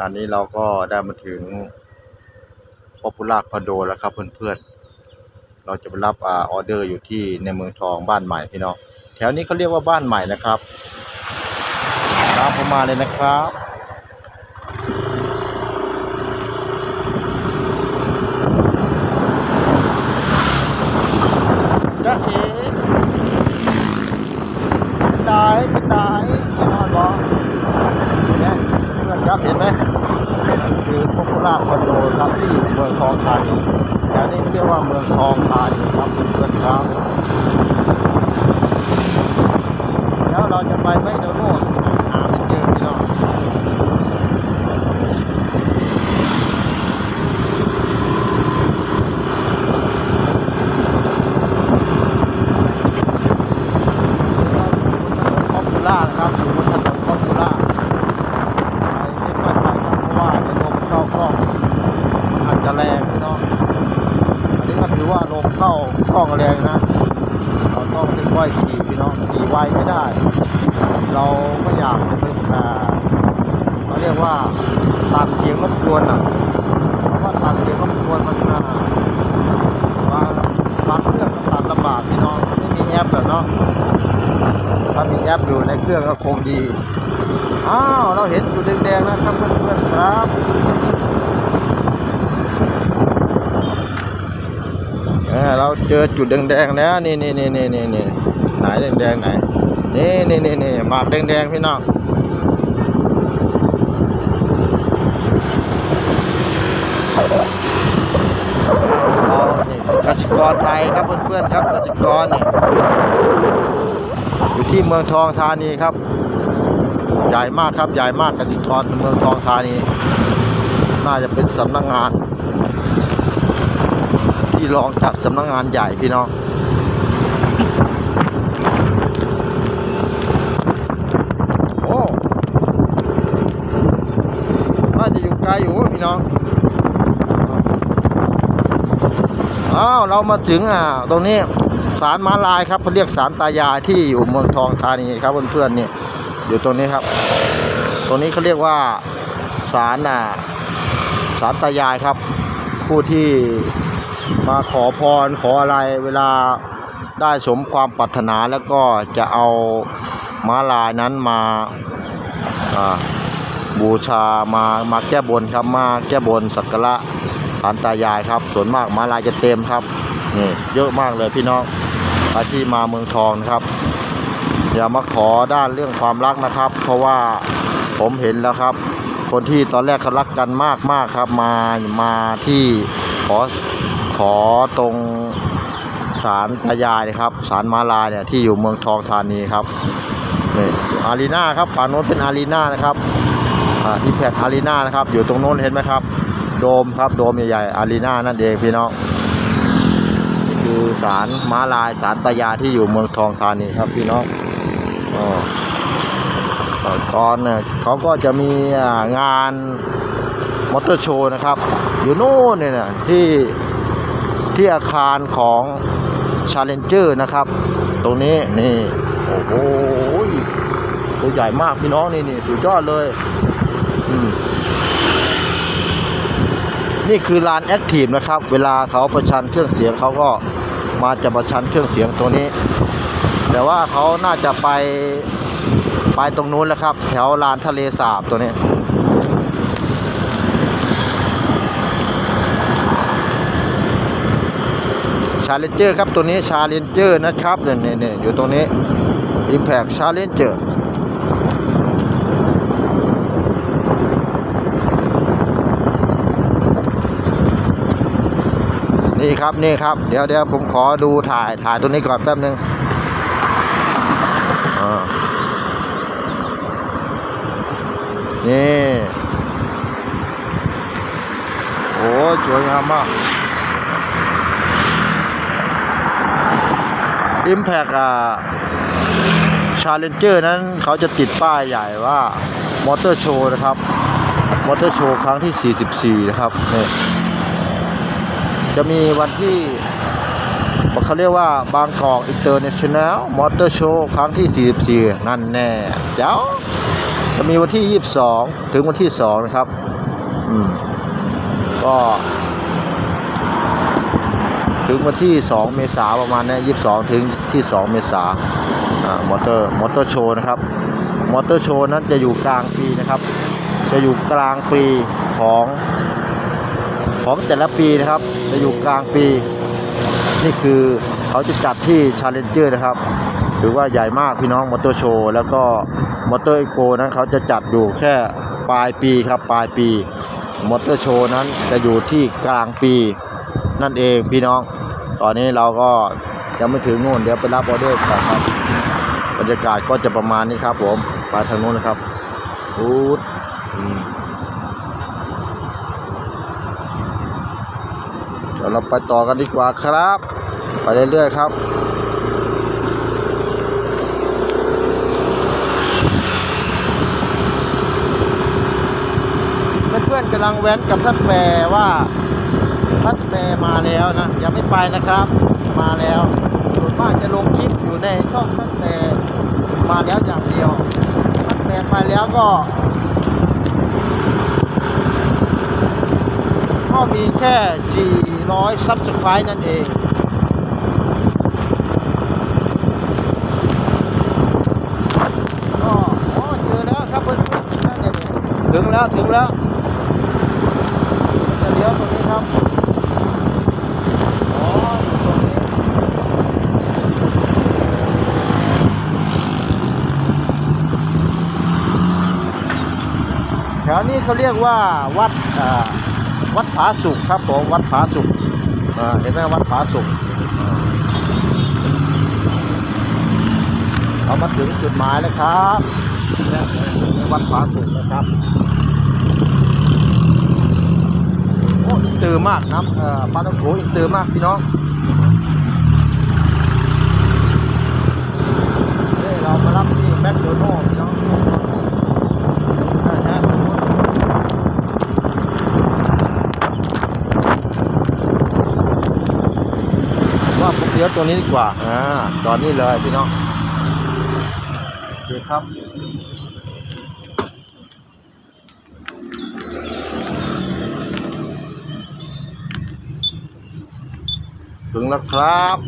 ณะนี้เราก็ได้มาถึงป๊อปปูล่าคอนโดแล้วครับเพื่อนๆ เราจะไปรับออเดอร์อยู่ที่ในเมืองทองบ้านใหม่พี่น้อง แถวนี้เขาเรียกว่าบ้านใหม่นะครับ ตามผมมาเลยนะครับจะเอ๋เป็นไดเป็นไดนอนบอกเนี่ยเพื่อนครับเห็นไหมคือพ o ปูล่าคอนโดครับ ทองทองธานีแถวนี้เรียกว่าเมืองทองธานีครับเมือนๆครับแล้วเราจะไปไม่โดนโน่นหาไม่เจอพี่น้อง คอมพูล่านะครับอยู่บนถนนคอมพูล่าไปไม่ค่อยไปครับเพราะว่าจะลมเข้ากล้องมันอาจจะแรงพี่น้องอันนี้ก็ถือว่าลม เข้องแรงนะเราต้องค่อยๆขี่พี่น้องขี่ไวไม่ได้ เราก็อยากเป็นอ่าเขาเรียกว่าตัดเสียงรบกวนอะเพราะว่าตัดเสียงรบกวนมันอ่าบางบางเครื่องตัดลำบากพี่น้องไม่มีแอปแบบเนาะถ้ามีแอปอยู่ในเครื่องก็คงดีอ้าวเราเห็นจุดแดงๆนะครับเพื่อนๆครับ เราเจอจุดแดงๆแล้วนี่นี่นี่นี่นี่นี่ไหนแดงๆไหนนี่นี่นี่นี่หมากแดงๆพี่น้องเรานี่กสิกรไทยครับเพื่อนๆครับกสิกรนี่อยู่ที่เมืองทองธานีครับ ใหญ่มากครับใหญ่มากกสิกรเมืองทองธานี น่าจะเป็นสำนักงาน รองจากสำนักงานใหญ่พี่น้องโอ้น่าจะอยู่ไกลอยู่พี่น้องอ้าวเรามาถึงอะตรงนี้สารม้าลายครับเขาเรียกสารตายายที่อยู่เมืองทองธานีครับเพื่อนๆนี่อยู่ตรงนี้ครับ ตรงนี้เขาเรียกว่าสารอะสารตายายครับ ผู้ที่ มาขอพรขออะไรเวลาได้สมความปรารถนาแล้วก็จะเอาม้าลายนั้นมาบูชามามาแก้บนครับมาแก้บนสักการะสารตายายครับ ส่วนมากม้าลายจะเต็มครับนี่เยอะมากเลยพี่น้องใครที่มาเมืองทองครับ อย่ามาขอด้านเรื่องความรักนะครับ เพราะว่าผมเห็นแล้วครับ คนที่ตอนแรกเขารักกันมากมากครับ มามาที่ขอ ขอตรงศาลตายายนะครับศาลมาลายเนี่ยที่อยู่เมืองทองธานีครับนี่อารีนาครับฝั่งโน้นเป็นอารีนานะครับอ่าที่แพกอารีนานะครับ อยู่ตรงโน้นเห็นไหมครับ โดมครับโดมใหญ่ๆอารีนานั่นเองพี่น้องนี่คือสารมาลายสารตายาที่อยู่เมืองทองธานีครับพี่น้องอตอนเนี่ยเขาก็จะมีงานมอเตอร์โชว์นะครับ อยู่โน่นเนี่ยที่ ที่อาคารของชาเลนเจอร์นะครับ ตรงนี้นี่โอ้โหตัวใหญ่มากพี่น้องนี่นี่สุดยอดเลยนี่คือลานแอคทีฟนะครับ เวลาเขาประชันเครื่องเสียงเขาก็มาจะประชันเครื่องเสียงตัวนี้ แต่ว่าเขาน่าจะไปไปตรงนู้นแล้วครับ แถวลานทะเลสาบตัวนี้าเลนเจอร์ครับตัวนี้ชาเลนเจอร์นะครับเนี่ยเนี่ยอยู่ตรงนี้ Impact Challenger นี่ครับนี่ครับ เดี๋ยวเดี๋ยวผมขอดูถ่ายถ่ายตัวนี้ก่อนแป๊บนึงอ่านี่ โอ้สวยงามมาก Impact อ่า Challenger นั้นเขาจะติดป้ายใหญ่ว่ามอเตอร์โชว์นะครับ มอเตอร์โชว์ครั้งที่ 44 นะครับนี่จะมีวันที่เขาเรียกว่าบางกอกอินเตอร์เนชั่นแนลมอเตอร์โชว์ครั้งที่ 44 นั่นแน่เจ้าจะมีวันที่ 22 ถึงวันที่ 2 นะครับ อืม ก็ ถึงวันที่ 2 เมษาประมาณนี้ย22ถึงที่ 2 เมษามอเตอร์มอเตอร์โชว์นะครับมอเตอร์โชว์นั้นจะอยู่กลางปีนะครับ จะอยู่กลางปีของของแต่ละปีนะครับ จะอยู่กลางปี นี่คือเขาจะจัดที่ Challenger นะครับถือว่าใหญ่มากพี่น้องมอเตอร์โชว์แล้วก็มอเตอร์เอ็กโปนั้นเขาจะจัดอยู่แค่ปลายปีครับปลายปีมอเตอร์โชว์นั้นจะอยู่ที่กลางปีนั่นเองพี่น้อง ตอนนี้เราก็ยังไม่ถึงนู่นเดี๋ยวไปรับออเดอร์ก่อนครับบรรยากาศก็จะประมาณนี้ครับ ผมไปทางนู้นนะครับอูดเดี๋ยวเราไปต่อกันดีกว่าครับ ไปเรื่อยๆครับเพื่อนๆกำลังแว้นกับท่านแปรว่า ท่านแปรมาแล้วนะยังไม่ไปนะครับ มาแล้วส่วนมากจะลงคลิปอยู่ในช่องท่านแปรมาแล้วอย่างเดียวท่านแปรไปแล้วก็ก็มีแค่ 400 ซับสไครต์นั่นเองก็โอ้เจอแล้วครับเพื่อนๆถึงแล้วถึงแล้วจะเลี้ยวตรงนี้ครับอ๋อตรงนี้แถ วนี้เขาเรียกว่าวัดอ่าวัดผาสุกครับผมวัดผาสุกเห็นไหมวัดผาสุกเรามาถึงจุดหมายแล้วครับนี่วัดผาสุกนะครับโอ้อินเตอร์มากนะเอ่อปลาต้องโขอินเตอร์มากพี่น้องนี่เรามารับที่แมคโดนัลด์พี่น้องนะฮะว่าผมเลี้ยวตัวนี้ดีกว่าอ่าตอนนี้เลยพี่น้องโอเคครับถึงแล้วครับ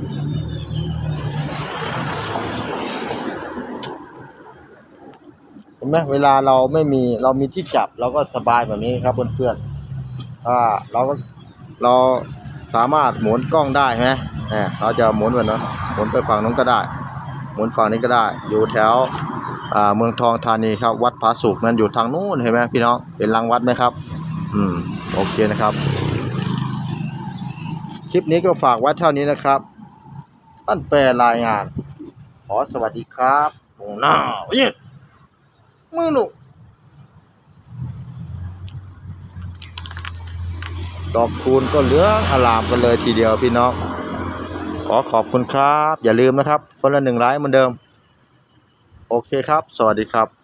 เห็นไหมเวลาเราไม่มีเรามีที่จับเราก็สบายแบบนี้ครับเพื่อนๆอ่าเราก็เรา สามารถหมุนกล้องได้ใช่ไหมเนี่ยเราจะหมุนแบบนั้นหมุนไปฝั่งนู้นก็ได้ หมุนฝั่งนี้ก็ได้ อยู่แถวเมืองทองธานีครับ วัดผาสุกนั้นอยู่ทางนู้นเห็นไหมพี่น้องเห็นรังวัดไหมครับ อืมโอเคนะครับ คลิปนี้ก็ฝากไว้เท่านี้นะครับท่านแปลรายงาน ขอสวัสดีครับหน้าเย็ดมือหนุ่ ดอกคูณก็เหลืองอลามกันเลยทีเดียวพี่น้อง ขอขอบคุณครับ อย่าลืมนะครับ คนละหนึ่งไลค์เหมือนเดิม โอเคครับ สวัสดีครับ